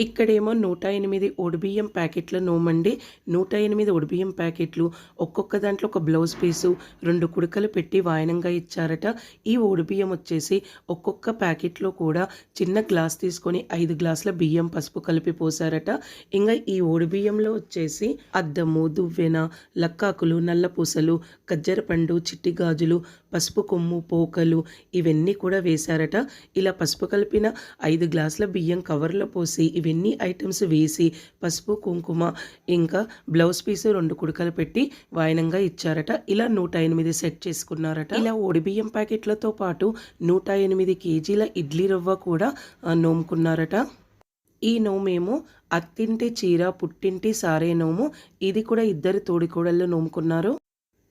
ఇక్కడేమో నూట ఎనిమిది ఒడిబియ్యం ప్యాకెట్ల నోమండి. నూట ఎనిమిది ఒడిబియ్యం ప్యాకెట్లు ఒక్కొక్క దాంట్లో ఒక బ్లౌజ్ పీసు రెండు కుడకలు పెట్టి వాయనంగా ఇచ్చారట. ఈ ఒడిబియ్యం వచ్చేసి ఒక్కొక్క ప్యాకెట్లో కూడా చిన్న గ్లాస్ తీసుకొని ఐదు గ్లాసుల బియ్యం పసుపు కలిపి పోసారట. ఇంకా ఈ ఒడిబియ్యంలో వచ్చేసి అద్దము దువ్వెన లక్కాకులు నల్ల పూసలు చిట్టి గాజులు పసుపు కొమ్ము పోకలు ఇవన్నీ కూడా వేశారట ఇలా పసుపు కలిపిన ఐదు గ్లాసుల బియ్యం కవర్లో పోసి ఇవి ఇవన్నీ ఐటమ్స్ వేసి పసుపు కుంకుమ ఇంకా బ్లౌజ్ పీస్ రెండు కుడకలు పెట్టి వాయనంగా ఇచ్చారట. ఇలా నూట ఎనిమిది సెట్ చేసుకున్నారట. ఇలా ఒడిబియ్యం ప్యాకెట్లతో పాటు నూట ఎనిమిది కేజీల ఇడ్లీ రవ్వ కూడా నోముకున్నారట. ఈ నోమేమో అత్తింటి చీర పుట్టింటి సారే నోము. ఇది కూడా ఇద్దరు తోడికోడళ్ళు నోముకున్నారు.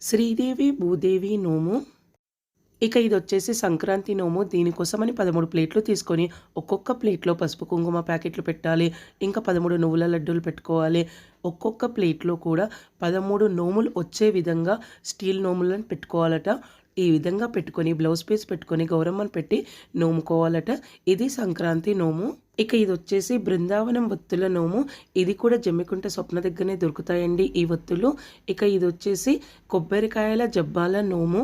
శ్రీదేవి భూదేవి నోము. ఇక ఇది వచ్చేసి సంక్రాంతి నోము. దీనికోసమని పదమూడు ప్లేట్లు తీసుకొని ఒక్కొక్క ప్లేట్లో పసుపు కుంకుమ ప్యాకెట్లు పెట్టాలి. ఇంకా పదమూడు నువ్వుల లడ్డూలు పెట్టుకోవాలి. ఒక్కొక్క ప్లేట్లో కూడా పదమూడు నోములు వచ్చే విధంగా స్టీల్ నోములను పెట్టుకోవాలట. ఈ విధంగా పెట్టుకొని బ్లౌజ్ పీస్ పెట్టుకొని గౌరమ్మను పెట్టి నోముకోవాలట. ఇది సంక్రాంతి నోము. ఇక ఇది వచ్చేసి బృందావనం ఒత్తుల నోము. ఇది కూడా జమ్మికుంట స్వప్న దగ్గరనే దొరుకుతాయండి ఈ ఒత్తులు. ఇక ఇది వచ్చేసి కొబ్బరికాయల జబ్బాల నోము.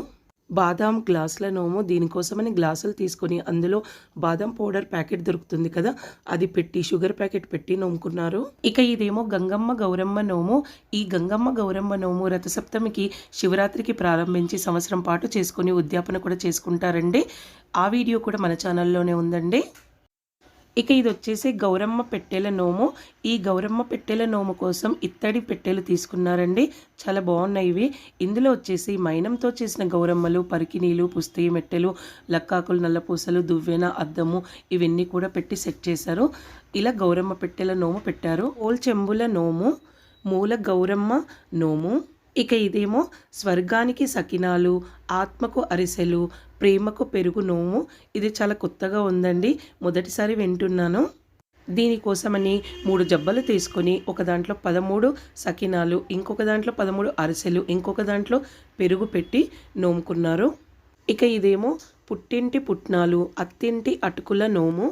బాదాం గ్లాసుల నోము దీనికోసమని గ్లాసులు తీసుకొని అందులో బాదం పౌడర్ ప్యాకెట్ దొరుకుతుంది కదా అది పెట్టి షుగర్ ప్యాకెట్ పెట్టి నోముకున్నారు. ఇక ఇదేమో గంగమ్మ గౌరమ్మ నోము ఈ గంగమ్మ గౌరమ్మ నోము రథసప్తమికి శివరాత్రికి ప్రారంభించి సంవత్సరం పాటు చేసుకొని ఉద్యాపన కూడా చేసుకుంటారండి. ఆ వీడియో కూడా మన ఛానల్లోనే ఉందండి. ఇక ఇది వచ్చేసి గౌరమ్మ పెట్టెల నోము. ఈ గౌరమ్మ పెట్టెల నోము కోసం ఇత్తడి పెట్టెలు తీసుకున్నారండి. చాలా బాగున్నాయి ఇవి. ఇందులో వచ్చేసి మైనంతో చేసిన గౌరమ్మలు పరికినీలు పుస్తయి మెట్టెలు లక్కాకులు నల్లపూసలు దువ్వెన అద్దము ఇవన్నీ కూడా పెట్టి సెట్ చేశారు. ఇలా గౌరమ్మ పెట్టెల నోము పెట్టారు. ఓల్ చెంబుల నోము మూల గౌరమ్మ నోము. ఇక ఇదేమో స్వర్గానికి సకినాలు ఆత్మకు అరిసెలు ప్రేమకు పెరుగు నోము. ఇది చాలా కొత్తగా ఉందండి. మొదటిసారి వింటున్నాను. దీనికోసమని మూడు జబ్బలు తీసుకొని ఒక దాంట్లో పదమూడు సకినాలు ఇంకొక దాంట్లో పదమూడు అరిసెలు ఇంకొక దాంట్లో పెరుగు పెట్టి నోముకున్నారు. ఇక ఇదేమో పుట్టింటి పుట్నాలు అత్తింటి అటుకుల నోము.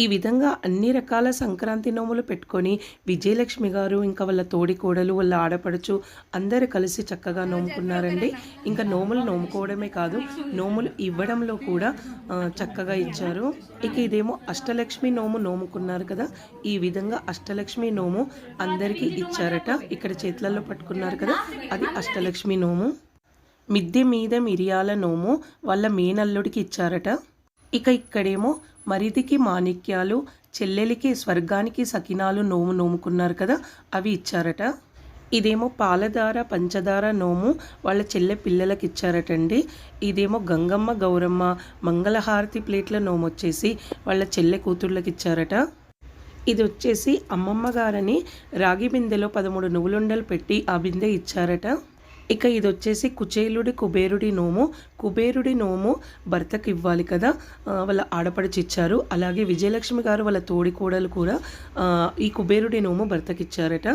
ఈ విధంగా అన్ని రకాల సంక్రాంతి నోములు పెట్టుకొని విజయలక్ష్మి గారు ఇంకా వాళ్ళ తోడి కోడలు వాళ్ళ ఆడపడుచు అందరూ కలిసి చక్కగా నోముకున్నారండి. ఇంకా నోములు నోముకోవడమే కాదు నోములు ఇవ్వడంలో కూడా చక్కగా ఇచ్చారు. ఇక ఇదేమో అష్టలక్ష్మి నోము నోముకున్నారు కదా ఈ విధంగా అష్టలక్ష్మి నోము అందరికీ ఇచ్చారట. ఇక్కడ చేతులలో పట్టుకున్నారు కదా అది అష్టలక్ష్మి నోము. మిద్దె మీద మిరియాల నోము వాళ్ళ మేనల్లుడికి ఇచ్చారట. ఇక ఇక్కడేమో మరిదికి మాణిక్యాలు చెల్లెలికి స్వర్గానికి సకినాలు నోము నోముకున్నారు కదా అవి ఇచ్చారట. ఇదేమో పాలధార పంచదార నోము వాళ్ళ చెల్లె పిల్లలకి ఇచ్చారటండి. ఇదేమో గంగమ్మ గౌరమ్మ మంగళహారతి ప్లేట్ల నోము వచ్చేసి వాళ్ళ చెల్లె కూతుర్లకి ఇచ్చారట. ఇది వచ్చేసి అమ్మమ్మ గారని రాగి బిందెలో పదమూడు నువ్వులుండలు పెట్టి ఆ బిందె ఇచ్చారట. ఇక ఇది వచ్చేసి కుచేలుడి కుబేరుడి నోము. కుబేరుడి నోము భర్తకి ఇవ్వాలి కదా. వాళ్ళ ఆడపడిచి ఇచ్చారు అలాగే విజయలక్ష్మి గారు వాళ్ళ తోడి కోడలు కూడా ఈ కుబేరుడి నోము భర్తకి ఇచ్చారట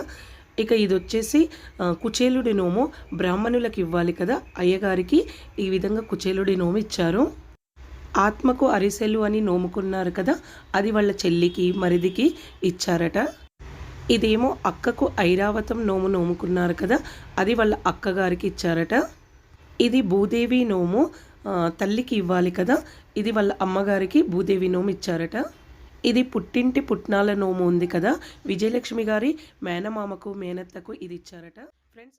ఇక ఇది వచ్చేసి కుచేలుడి నోము బ్రాహ్మణులకు ఇవ్వాలి కదా. అయ్యగారికి ఈ విధంగా కుచేలుడి నోము ఇచ్చారు. ఆత్మకు అరిసెలు అని నోముకున్నారు కదా. అది వాళ్ళ చెల్లికి మరిదికి ఇచ్చారట. ఇదేమో అక్కకు ఐరావతం నోము నోముకున్నారు కదా అది వాళ్ళ అక్కగారికి ఇచ్చారట. ఇది భూదేవి నోము తల్లికి ఇవ్వాలి కదా ఇది వాళ్ళ అమ్మగారికి భూదేవి నోము ఇచ్చారట. ఇది పుట్టింటి పుట్నాల నోము ఉంది కదా విజయలక్ష్మి గారి మేనమామకు మేనత్తకు ఇది ఇచ్చారట. ఫ్రెండ్స్